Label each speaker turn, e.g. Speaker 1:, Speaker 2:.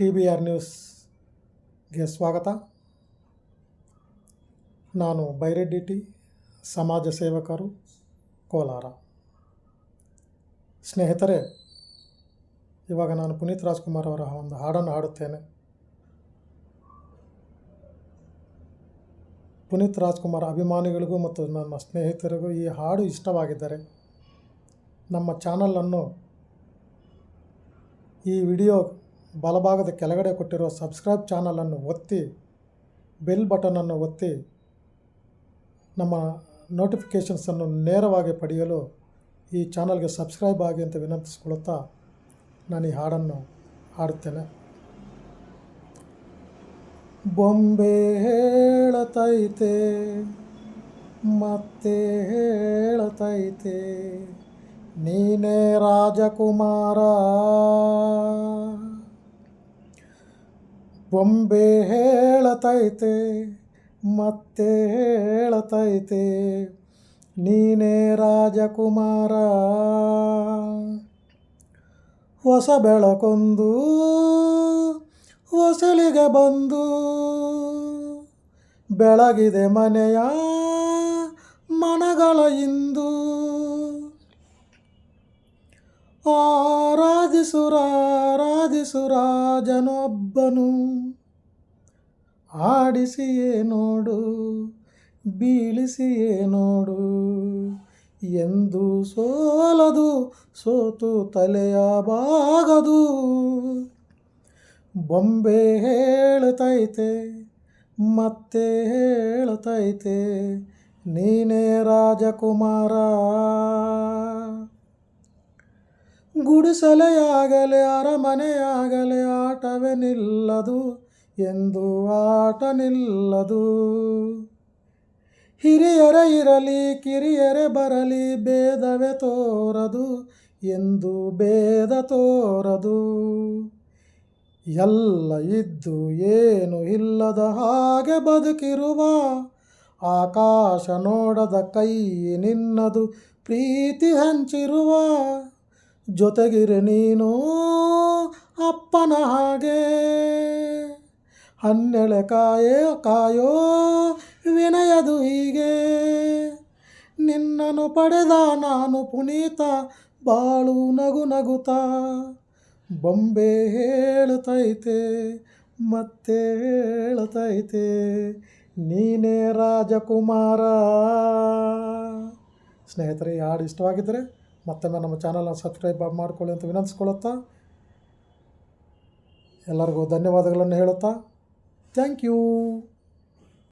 Speaker 1: T B R ನ್ಯೂಸ್ಗೆ ಸ್ವಾಗತ. ನಾನು ಬೈರೆಡ್ಡಿ ಟಿ, ಸಮಾಜ ಸೇವಕರು, ಕೋಲಾರ. ಸ್ನೇಹಿತರೆ, ಇವಾಗ ನಾನು ಪುನೀತ್ ರಾಜ್ಕುಮಾರ್ ಅವರ ಒಂದು ಹಾಡನ್ನು ಹಾಡುತ್ತೇನೆ. ಪುನೀತ್ ರಾಜ್ಕುಮಾರ್ ಅಭಿಮಾನಿಗಳಿಗೂ ಮತ್ತು ನಮ್ಮ ಸ್ನೇಹಿತರಿಗೂ ಈ ಹಾಡು ಇಷ್ಟವಾಗಿದ್ದರೆ ನಮ್ಮ ಚಾನಲನ್ನು ಈ ವಿಡಿಯೋ ಬಲಭಾಗದ ಕೆಳಗಡೆ ಕೊಟ್ಟಿರೋ ಸಬ್ಸ್ಕ್ರೈಬ್ ಚಾನಲನ್ನು ಒತ್ತಿ, ಬೆಲ್ ಬಟನನ್ನು ಒತ್ತಿ, ನಮ್ಮ ನೋಟಿಫಿಕೇಷನ್ಸನ್ನು ನೇರವಾಗಿ ಪಡೆಯಲು ಈ ಚಾನಲ್ಗೆ ಸಬ್ಸ್ಕ್ರೈಬ್ ಆಗಿ ಅಂತ ವಿನಂತಿಸಿಕೊಳ್ಳುತ್ತಾ ನಾನು ಈ ಹಾಡನ್ನು ಹಾಡುತ್ತೇನೆ. ಬೊಂಬೆ ಹೇಳತೈತೆ, ಮತ್ತೆ ಹೇಳತೈತೆ, ನೀನೇ ರಾಜಕುಮಾರ ಬೊಂಬೆ ಹೇಳತೈತೆ ಮತ್ತೆ ಹೇಳತೈತೆ ನೀನೇ ರಾಜಕುಮಾರ. ಹೊಸ ಬೆಳಕೊಂದು ಹೊಸಲಿಗೆ ಬಂದು ಬೆಳಗಿದೆ ಮನೆಯ ಮನಗಳ ಇಂದು. ಆರಾಧಿಸುರಾರಾಧಿಸುರಾಜನೊಬ್ಬನು ಆಡಿಸಿಯೇ ನೋಡು, ಬೀಳಿಸಿಯೇ ನೋಡು. ಎಂದು ಸೋಲದು, ಸೋತು ತಲೆಯ ಬಾಗದು ಬೊಂಬೆ ಹೇಳುತ್ತೈತೆ ಮತ್ತೆ ಹೇಳುತ್ತೈತೆ ನೀನೇ ರಾಜಕುಮಾರ. ಗುಡಿಸಲೆಯಾಗಲಿ, ಅರಮನೆಯಾಗಲಿ ಆಟವೇ ನಿಲ್ಲದು ಎಂದು ಆಟ ನಿಲ್ಲದು ಹಿರಿಯರ ಇರಲಿ, ಕಿರಿಯರೇ ಬರಲಿ, ಭೇದವೇ ತೋರದು ಎಂದು ಭೇದ ತೋರದು. ಎಲ್ಲ ಇದ್ದು ಏನು ಇಲ್ಲದ ಹಾಗೆ ಬದುಕಿರುವ ಆಕಾಶ ನೋಡದ ಕೈ ನಿನ್ನದು ಪ್ರೀತಿ ಹಂಚಿರುವ. ಜೊತೆಗಿರೆ ನೀನು ಅಪ್ಪನ ಹಾಗೆ. ಹನ್ನೆಳೆ ಕಾಯೇ ಕಾಯೋ ವಿನಯದು ಹೀಗೆ. ನಿನ್ನನ್ನು ಪಡೆದ ನಾನು ಪುನೀತ, ಬಾಳು ನಗು ನಗುತ ಬೊಂಬೆ ಹೇಳುತ್ತೈತೆ ಮತ್ತೆ ಹೇಳುತ್ತೈತೆ ನೀನೇ ರಾಜಕುಮಾರ. ಸ್ನೇಹಿತರೆ ಹಾಡು ಇಷ್ಟವಾಗಿದ್ದರೆ ಮತ್ತೊಮ್ಮೆ ನಮ್ಮ ಚಾನಲ್ನ ಸಬ್ಸ್ಕ್ರೈಬ್ ಮಾಡಿಕೊಳ್ಳಿ ಅಂತ ವಿನಂತಿಸ್ಕೊಳ್ಳುತ್ತಾ ಎಲ್ಲರಿಗೂ ಧನ್ಯವಾದಗಳನ್ನು ಹೇಳುತ್ತಾ ಥ್ಯಾಂಕ್ ಯು